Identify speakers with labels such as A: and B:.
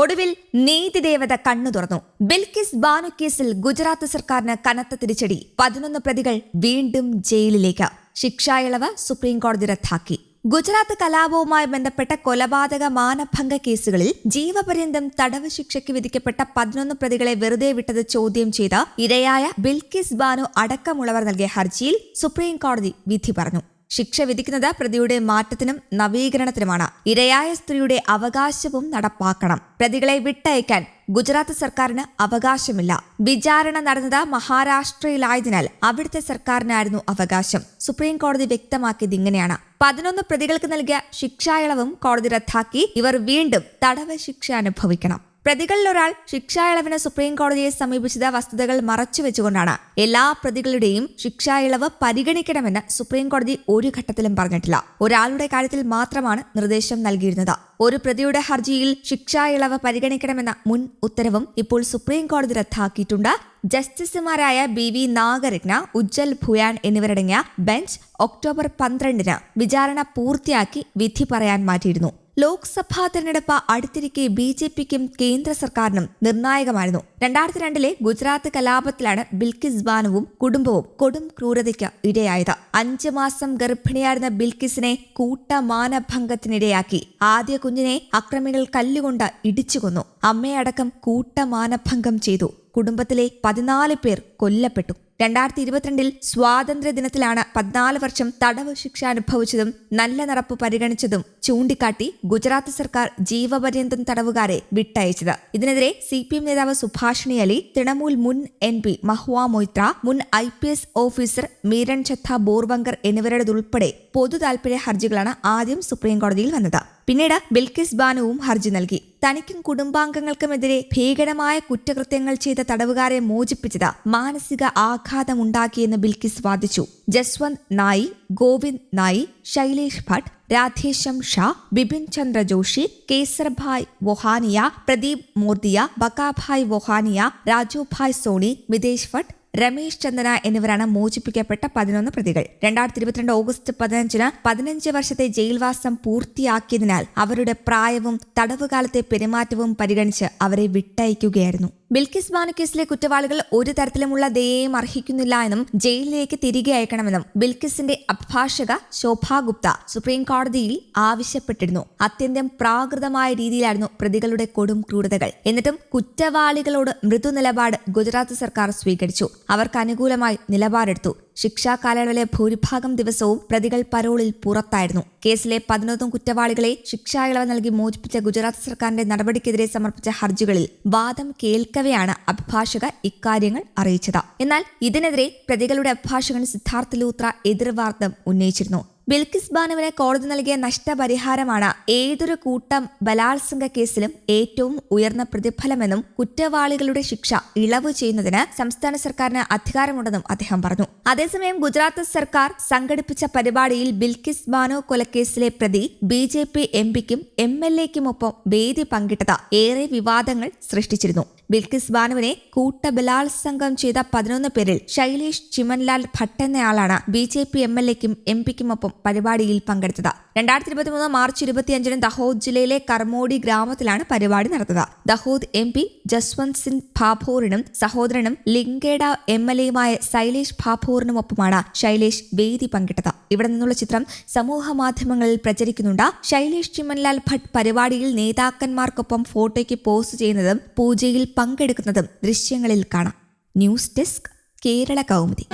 A: ഒടുവിൽ നീതിദേവത കണ്ണു തുറന്നു. ബിൽക്കിസ് ബാനു കേസിൽ ഗുജറാത്ത് സർക്കാരിന് കനത്ത തിരിച്ചടി. പതിനൊന്ന് പ്രതികൾ വീണ്ടും ജയിലിലേക്ക്. ശിക്ഷായളവ് സുപ്രീം കോടതി റദ്ദാക്കി. ഗുജറാത്ത് കലാപവുമായി ബന്ധപ്പെട്ട കൊലപാതക മാനഭംഗ കേസുകളിൽ ജീവപര്യന്തം തടവ് ശിക്ഷയ്ക്ക് വിധിക്കപ്പെട്ട പതിനൊന്ന് പ്രതികളെ വെറുതെ വിട്ടത് ചോദ്യം ചെയ്ത ഇരയായ ബിൽക്കിസ് ബാനു അടക്കമുള്ളവർ നൽകിയ ഹർജിയിൽ സുപ്രീംകോടതി വിധി പറഞ്ഞു. ശിക്ഷ വിധിക്കുന്നത് പ്രതിയുടെ മാറ്റത്തിനും നവീകരണത്തിനുമാണ്. ഇരയായ സ്ത്രീയുടെ അവകാശവും നടപ്പാക്കണം. പ്രതികളെ വിട്ടയക്കാൻ ഗുജറാത്ത് സർക്കാരിന് അവകാശമില്ല. വിചാരണ നടന്നത് മഹാരാഷ്ട്രയിലായതിനാൽ അവിടുത്തെ സർക്കാരിനായിരുന്നു അവകാശം. സുപ്രീം കോടതി വ്യക്തമാക്കിയത് ഇങ്ങനെയാണ്. പതിനൊന്ന് പ്രതികൾക്ക് നൽകിയ ശിക്ഷായളവും കോടതി റദ്ദാക്കി ഇവർ വീണ്ടും തടവ് ശിക്ഷ അനുഭവിക്കണം. പ്രതികളിൽ ശിക്ഷാ ഇളവിന് സുപ്രീം കോടതിയെ സമീപിച്ചത് വസ്തുതകൾ മറച്ചുവെച്ചുകൊണ്ടാണ് എല്ലാ പ്രതികളുടെയും ശിക്ഷാ ഇളവ് പരിഗണിക്കണമെന്ന് സുപ്രീം കോടതി ഒരു ഘട്ടത്തിലും പറഞ്ഞിട്ടില്ല. ഒരാളുടെ കാര്യത്തിൽ മാത്രമാണ് നിർദ്ദേശം നൽകിയിരുന്നത്. ഒരു പ്രതിയുടെ ഹർജിയിൽ ശിക്ഷാ ഇളവ് പരിഗണിക്കണമെന്ന മുൻ ഉത്തരവും ഇപ്പോൾ സുപ്രീം കോടതി റദ്ദാക്കിയിട്ടുണ്ട്. ജസ്റ്റിസുമാരായ ബി വി നാഗരത്ന ഉജ്ജൽ ഭുയാൻ എന്നിവരടങ്ങിയ ബെഞ്ച് ഒക്ടോബർ പന്ത്രണ്ടിന് വിചാരണ പൂർത്തിയാക്കി വിധി പറയാൻ മാറ്റിയിരുന്നു. ലോക്സഭാ തെരഞ്ഞെടുപ്പ് അടുത്തിരിക്കെ ബി ജെ പിക്കും കേന്ദ്ര സർക്കാരിനും നിർണായകമായിരുന്നു. രണ്ടായിരത്തി രണ്ടിലെ ഗുജറാത്ത് കലാപത്തിലാണ് ബിൽക്കിസ് ബാനുവും കുടുംബവും കൊടും ക്രൂരതയ്ക്ക് ഇരയായത്. അഞ്ചു മാസം ഗർഭിണിയായിരുന്ന ബിൽക്കിസിനെ കൂട്ടമാനഭംഗത്തിനിരയാക്കി. ആദ്യ കുഞ്ഞിനെ അക്രമികൾ കല്ലുകൊണ്ട് ഇടിച്ചുകൊന്നു. അമ്മയടക്കം കൂട്ടമാനഭംഗം ചെയ്തു. കുടുംബത്തിലെ പതിനാല് പേർ കൊല്ലപ്പെട്ടു. രണ്ടായിരത്തി ഇരുപത്തിരണ്ടിൽ സ്വാതന്ത്ര്യ ദിനത്തിലാണ് പതിനാല് വർഷം തടവ് ശിക്ഷ അനുഭവിച്ചതും നല്ല നടപ്പ് പരിഗണിച്ചതും ചൂണ്ടിക്കാട്ടി ഗുജറാത്ത് സർക്കാർ ജീവപര്യന്തം തടവുകാരെ വിട്ടയച്ചത്. ഇതിനെതിരെ സി പി എം നേതാവ് സുഭാഷിണി അലി തൃണമൂൽ മുൻ എം പി മഹുവ മൊയ്ത്ര മുൻ I P S officer Meeran Chadha Borwankar എന്നിവരുടേതുൾപ്പെടെ പൊതു താൽപര്യ ഹർജികളാണ് ആദ്യം സുപ്രീം കോടതിയിൽ വന്നത്. പിന്നീട് ബിൽക്കിസ് ബാനുവും ഹർജി നൽകി. തനിക്കും കുടുംബാംഗങ്ങൾക്കുമെതിരെ ഭീകരമായ കുറ്റകൃത്യങ്ങൾ ചെയ്ത തടവുകാരെ മോചിപ്പിച്ചത് മാനസിക ആഘാതമുണ്ടാക്കിയെന്ന് ബിൽക്കിസ് വാദിച്ചു. ജസ്വന്ത് നായി ഗോവിന്ദ് നായി ശൈലേഷ് ഭട്ട് രാധേശം ഷാ ബിപിൻ ചന്ദ്ര ജോഷി കേസർഭായ് വൊഹാനിയ പ്രദീപ് മോർദിയ ബക്കാഭായ് വൊഹാനിയ രാജുഭായ് സോണി മിതേഷ് ഭട്ട് രമേശ് ചന്ദന എന്നിവരാണ് മോചിപ്പിക്കപ്പെട്ട പതിനൊന്ന് പ്രതികൾ. രണ്ടായിരത്തി ഇരുപത്തിരണ്ട് ഓഗസ്റ്റ് പതിനഞ്ചിന് പതിനഞ്ച് വർഷത്തെ ജയിൽവാസം പൂർത്തിയാക്കിയതിനാൽ അവരുടെ പ്രായവും തടവുകാലത്തെ പെരുമാറ്റവും പരിഗണിച്ച് അവരെ വിട്ടയക്കുകയായിരുന്നു. ബിൽക്കിസ് ബാനു കേസിലെ കുറ്റവാളികൾ ഒരു തരത്തിലുമുള്ള ദയയും അർഹിക്കുന്നില്ല എന്നും ജയിലിലേക്ക് തിരികെ അയക്കണമെന്നും ബിൽക്കിസിന്റെ അഭിഭാഷക ശോഭാ ഗുപ്ത സുപ്രീം കോടതിയിൽ ആവശ്യപ്പെട്ടിരുന്നു. അത്യന്തം പ്രാകൃതമായ രീതിയിലായിരുന്നു പ്രതികളുടെ കൊടും ക്രൂരതകൾ. എന്നിട്ടും കുറ്റവാളികളോട് മൃദു നിലപാട് ഗുജറാത്ത് സർക്കാർ സ്വീകരിച്ചു. അവർക്ക് അനുകൂലമായി നിലപാടെടുത്തു. ശിക്ഷാ കാലയളവിലെ ഭൂരിഭാഗം ദിവസവും പ്രതികൾ പരോളിൽ പുറത്തായിരുന്നു. കേസിലെ പതിനൊന്നും കുറ്റവാളികളെ ശിക്ഷാ ഇളവ് നൽകി മോചിപ്പിച്ച ഗുജറാത്ത് സർക്കാരിന്റെ നടപടിക്കെതിരെ സമർപ്പിച്ച ഹർജികളിൽ വാദം കേൾക്കവെയാണ് അഭിഭാഷക ഇക്കാര്യങ്ങൾ അറിയിച്ചത്. എന്നാൽ ഇതിനെതിരെ പ്രതികളുടെ അഭിഭാഷകൻ സിദ്ധാർത്ഥ ലൂത്ര എതിർവാദം ഉന്നയിച്ചിരുന്നു. ബിൽക്കിസ് ബാനുവിന് കോടതി നൽകിയ നഷ്ടപരിഹാരമാണ് ഏതൊരു കൂട്ടം ബലാത്സംഗ കേസിലും ഏറ്റവും ഉയർന്ന പ്രതിഫലമെന്നും കുറ്റവാളികളുടെ ശിക്ഷ ഇളവ് ചെയ്യുന്നതിന് സംസ്ഥാന സർക്കാരിന് അധികാരമുണ്ടെന്നും അദ്ദേഹം പറഞ്ഞു. അതേസമയം ഗുജറാത്ത് സർക്കാർ സംഘടിപ്പിച്ച പരിപാടിയിൽ ബിൽക്കിസ് ബാനു കൊലക്കേസിലെ പ്രതി ബി ജെ പി എം പിക്കും എം എൽ എക്കുമൊപ്പം വേദി പങ്കിട്ടത് ഏറെ വിവാദങ്ങൾ സൃഷ്ടിച്ചിരുന്നു. ബിൽക്കിസ് ബാനുവിനെ കൂട്ടബലാത്സംഗം ചെയ്ത പതിനൊന്ന് പേരിൽ ശൈലേഷ് ചിമൻലാൽ ഭട്ട് എന്നയാളാണ് B J P M L എക്കും M പിക്കുമൊപ്പം പരിപാടിയിൽ പങ്കെടുത്തത്. രണ്ടായിരത്തി ഇരുപത്തിമൂന്ന് മാർച്ച് ഇരുപത്തിയഞ്ചിന് ദഹോദ് ജില്ലയിലെ കർമോഡി ഗ്രാമത്തിലാണ് പരിപാടി നടന്നത് ദഹോദ് എം പി ജസ്വന്ത് സിംഗ് ഭാഭോറിനും സഹോദരനും ലിംഗേഡ എം എൽ എയുമായ ശൈലേഷ് ഭാഭോറിനുമൊപ്പമാണ് ശൈലേഷ് വേദി പങ്കിട്ടത്. ഇവിടെ നിന്നുള്ള ചിത്രം സമൂഹ മാധ്യമങ്ങളിൽ പ്രചരിക്കുന്നുണ്ട്. ശൈലേഷ് ചിമൻലാൽ ഭട്ട് പരിപാടിയിൽ നേതാക്കന്മാർക്കൊപ്പം ഫോട്ടോയ്ക്ക് പോസ്റ്റ് ചെയ്യുന്നതും പൂജയിൽ പങ്കെടുക്കുന്നതും ദൃശ്യങ്ങളിൽ കാണാം. News desk Kerala Kaumudi.